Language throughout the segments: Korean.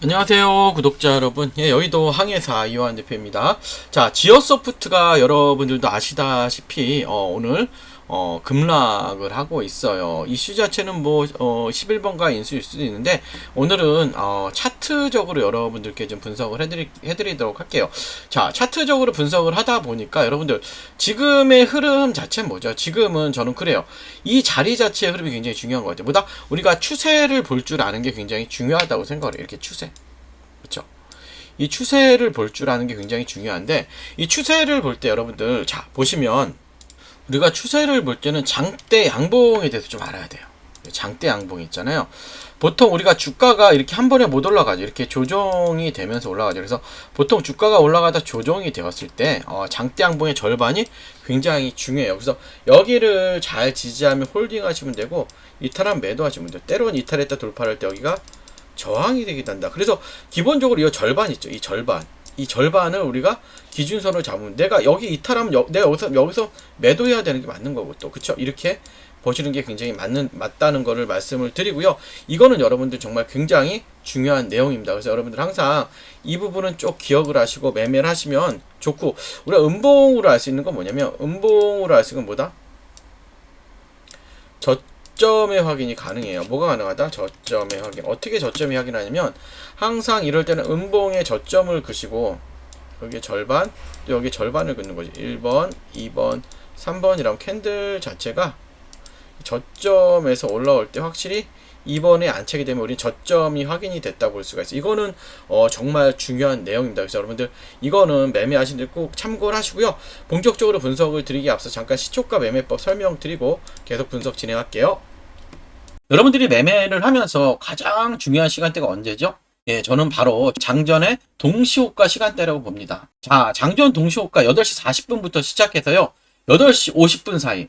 안녕하세요 구독자 여러분. 예, 여의도 항해사 이완 대표입니다. 자 지어소프트가 여러분들도 아시다시피 어, 오늘 어, 급락을 하고 있어요. 이슈 자체는 뭐 어, 11번가 인수일 수도 있는데 오늘은 어, 차트적으로 여러분들께 좀 분석을 해드리, 해드리도록 할게요. 자 차트적으로 분석을 하다 보니까 여러분들 지금의 흐름 자체는 뭐죠? 지금은 저는 그래요. 이 자리 자체의 흐름이 굉장히 중요한 것 같아요. 보다? 우리가 추세를 볼 줄 아는 게 굉장히 중요하다고 생각을 해요. 이렇게 추세. 그렇죠? 이 추세를 볼 줄 아는 게 굉장히 중요한데 이 추세를 볼 때 여러분들 자 보시면 우리가 추세를 볼 때는 장대 양봉에 대해서 좀 알아야 돼요. 장대 양봉 있잖아요. 보통 우리가 주가가 이렇게 한 번에 못 올라가죠. 이렇게 조정이 되면서 올라가죠. 그래서 보통 주가가 올라가다 조정이 되었을 때 어, 장대 양봉의 절반이 굉장히 중요해요. 그래서 여기를 잘 지지하면 홀딩하시면 되고 이탈하면 매도하시면 돼요. 때로는 이탈했다 돌파할 때 여기가 저항이 되기도 한다. 그래서 기본적으로 이 절반 있죠. 이 절반. 이 절반을 우리가 기준선을 잡으면 내가 여기 이탈하면 여, 내가 여기서 여기서 매도해야 되는 게 맞는 거고 또 그쵸 이렇게 보시는 게 굉장히 맞는 맞다는 거를 말씀을 드리고요. 이거는 여러분들 정말 굉장히 중요한 내용입니다. 그래서 여러분들 항상 이 부분은 쭉 기억을 하시고 매매를 하시면 좋고 우리가 음봉으로 알 수 있는 건 뭐냐면 음봉으로 알 수 있는 건 뭐다? 저점의 확인이 가능해요. 뭐가 가능하다? 저점의 확인. 어떻게 저점이 확인하냐면 항상 이럴 때는 음봉의 저점을 그시고 여기 절반, 또 여기 절반을 긋는 거지. 1번, 2번, 3번이라면 캔들 자체가 저점에서 올라올 때 확실히 2번에 안착이 되면 우리 저점이 확인이 됐다고 볼 수가 있어요. 이거는 어, 정말 중요한 내용입니다. 그래서 여러분들 이거는 매매하시는 데꼭 참고를 하시고요. 본격적으로 분석을 드리기 앞서 잠깐 시초가 매매법 설명드리고 계속 분석 진행할게요. 여러분들이 매매를 하면서 가장 중요한 시간대가 언제죠? 예, 저는 바로 장전의 동시호가 시간대라고 봅니다. 자, 장전 동시호가 8시 40분부터 시작해서요. 8시 50분 사이.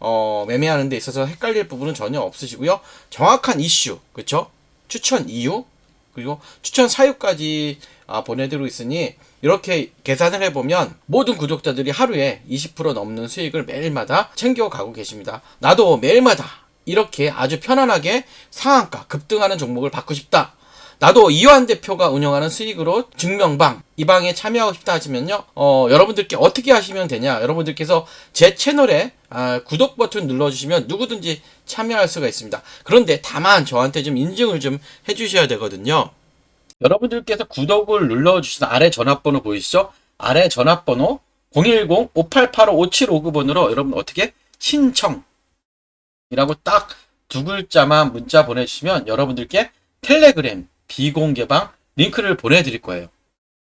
어, 매매하는 데 있어서 헷갈릴 부분은 전혀 없으시고요. 정확한 이슈, 그쵸? 추천 이유, 그리고 추천 사유까지 아, 보내드리고 있으니 이렇게 계산을 해보면 모든 구독자들이 하루에 20% 넘는 수익을 매일마다 챙겨가고 계십니다. 나도 매일마다 이렇게 아주 편안하게 상한가 급등하는 종목을 받고 싶다. 나도 이완 대표가 운영하는 수익으로 증명방 이 방에 참여하고 싶다 하시면요 어, 여러분들께 어떻게 하시면 되냐 여러분들께서 제 채널에 아, 구독 버튼 눌러주시면 누구든지 참여할 수가 있습니다 그런데 다만 저한테 좀 인증을 좀 해주셔야 되거든요 여러분들께서 구독을 눌러주신 아래 전화번호 보이시죠 아래 전화번호 010-5885-5759번으로 여러분 어떻게 신청이라고 딱 두 글자만 문자 보내주시면 여러분들께 텔레그램 비공개방 링크를 보내드릴 거예요.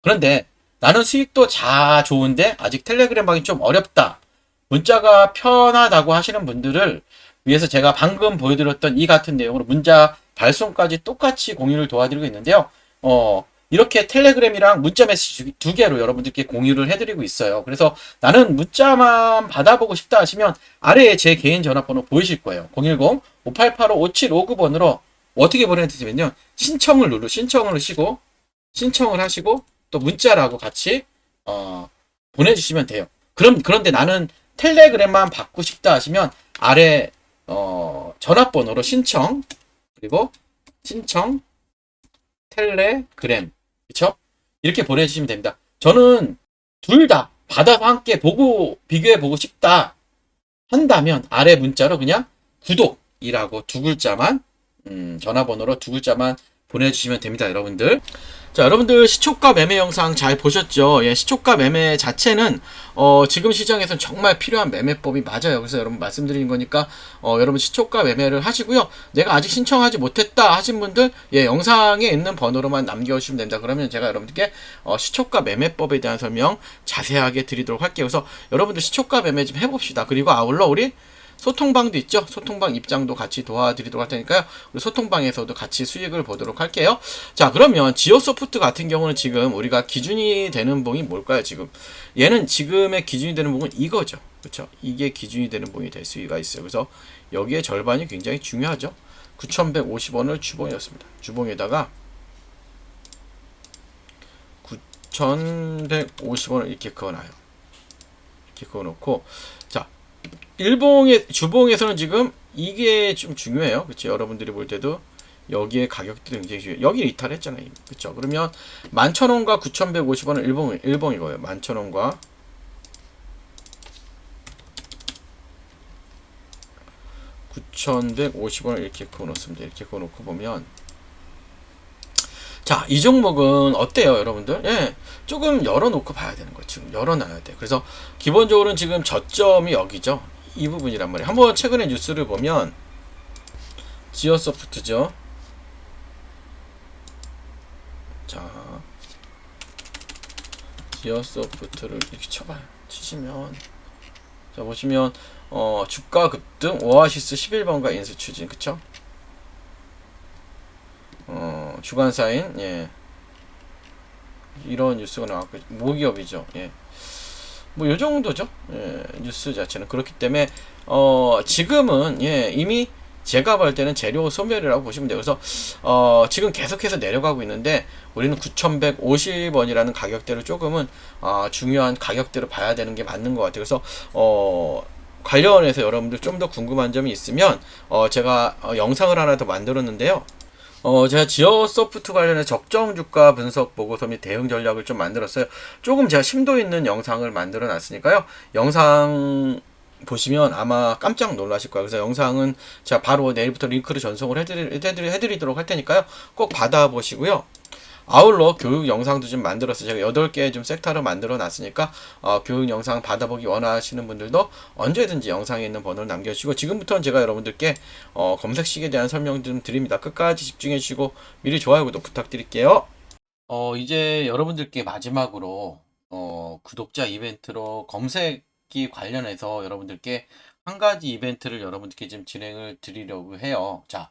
그런데 나는 수익도 자 좋은데 아직 텔레그램 방이 좀 어렵다. 문자가 편하다고 하시는 분들을 위해서 제가 방금 보여드렸던 이 같은 내용으로 문자 발송까지 똑같이 공유를 도와드리고 있는데요. 어, 이렇게 텔레그램이랑 문자 메시지 두 개로 여러분들께 공유를 해드리고 있어요. 그래서 나는 문자만 받아보고 싶다 하시면 아래에 제 개인 전화번호 보이실 거예요. 010-5885-5759번으로 어떻게 보내드리면요. 신청을 누르, 신청을 하시고, 신청을 하시고, 또 문자라고 같이, 어, 보내주시면 돼요. 그럼, 그런데 나는 텔레그램만 받고 싶다 하시면 아래, 어, 전화번호로 신청, 그리고 신청, 텔레그램, 그쵸? 이렇게 보내주시면 됩니다. 저는 둘 다 받아서 함께 보고, 비교해 보고 싶다 한다면 아래 문자로 그냥 구독이라고 두 글자만 음, 전화번호로 두 글자만 보내주시면 됩니다, 여러분들. 자, 여러분들 시초가 매매 영상 잘 보셨죠? 예, 시초가 매매 자체는 어, 지금 시장에선 정말 필요한 매매법이 맞아요. 그래서 여러분 말씀드리는 거니까 어, 여러분 시초가 매매를 하시고요. 내가 아직 신청하지 못했다 하신 분들 예, 영상에 있는 번호로만 남겨주시면 됩니다. 그러면 제가 여러분들께 어, 시초가 매매법에 대한 설명 자세하게 드리도록 할게요. 그래서 여러분들 시초가 매매 좀 해봅시다. 그리고 아울러 우리 소통방도 있죠. 소통방 입장도 같이 도와드리도록 할 테니까요. 우리 소통방에서도 같이 수익을 보도록 할게요. 자, 그러면 지오소프트 같은 경우는 지금 우리가 기준이 되는 봉이 뭘까요, 지금? 얘는 지금의 기준이 되는 봉은 이거죠. 그렇죠? 이게 기준이 되는 봉이 될 수가 있어요. 그래서 여기에 절반이 굉장히 중요하죠. 9,150원을 주봉이었습니다. 주봉에다가 9,150원을 이렇게 그어놔요. 이렇게 그어놓고 자 일봉의 주봉에서는 지금 이게 좀 중요해요. 그렇죠? 여러분들이 볼 때도 여기에 가격들이 굉장히 중요해요. 여기 이탈했잖아요. 그렇죠? 그러면 11,000원과 9,150원은 일봉 일봉이고요. 11,000원과 9,150원을 이렇게 그어놓습니다. 이렇게 그어놓고 보면 자, 이 종목은 어때요, 여러분들? 예, 조금 열어놓고 봐야 되는 거예요. 지금 열어놔야 돼. 그래서 기본적으로는 지금 저점이 여기죠. 이 부분이란 말이에요. 한번 최근에 뉴스를 보면 지어소프트죠. 자, 지어소프트를 이렇게 쳐봐요. 치시면 자 보시면 어, 주가 급등 오아시스 11번가 인수 추진 그쵸? 어, 주간 사인, 예. 이런 뉴스가 나왔고, 모기업이죠, 예. 뭐, 요 정도죠, 예, 뉴스 자체는. 그렇기 때문에, 어, 지금은, 예, 이미 제가 볼 때는 재료 소멸이라고 보시면 돼요. 그래서, 어, 지금 계속해서 내려가고 있는데, 우리는 9,150원이라는 가격대를 조금은, 어, 중요한 가격대로 봐야 되는 게 맞는 것 같아요. 그래서, 어, 관련해서 여러분들 좀 더 궁금한 점이 있으면, 어, 제가 어, 영상을 하나 더 만들었는데요. 어, 제가 지어 소프트 관련해 적정 주가 분석 보고서 및 대응 전략을 좀 만들었어요. 조금 제가 심도 있는 영상을 만들어 놨으니까요. 영상 보시면 아마 깜짝 놀라실 거예요. 그래서 영상은 제가 바로 내일부터 링크를 전송을 해드리, 해드리, 해드리도록 할 테니까요. 꼭 받아보시고요. 아울러 교육 영상도 좀 만들었어요. 제가 8개 좀 섹터를 만들어 놨으니까 어, 교육 영상 받아보기 원하시는 분들도 언제든지 영상에 있는 번호를 남겨주시고 지금부터는 제가 여러분들께 어, 검색식에 대한 설명 좀 드립니다. 끝까지 집중해 주시고 미리 좋아요 구독 부탁드릴게요. 어, 이제 여러분들께 마지막으로 어, 구독자 이벤트로 검색기 관련해서 여러분들께 한 가지 이벤트를 여러분들께 좀 진행을 드리려고 해요. 자,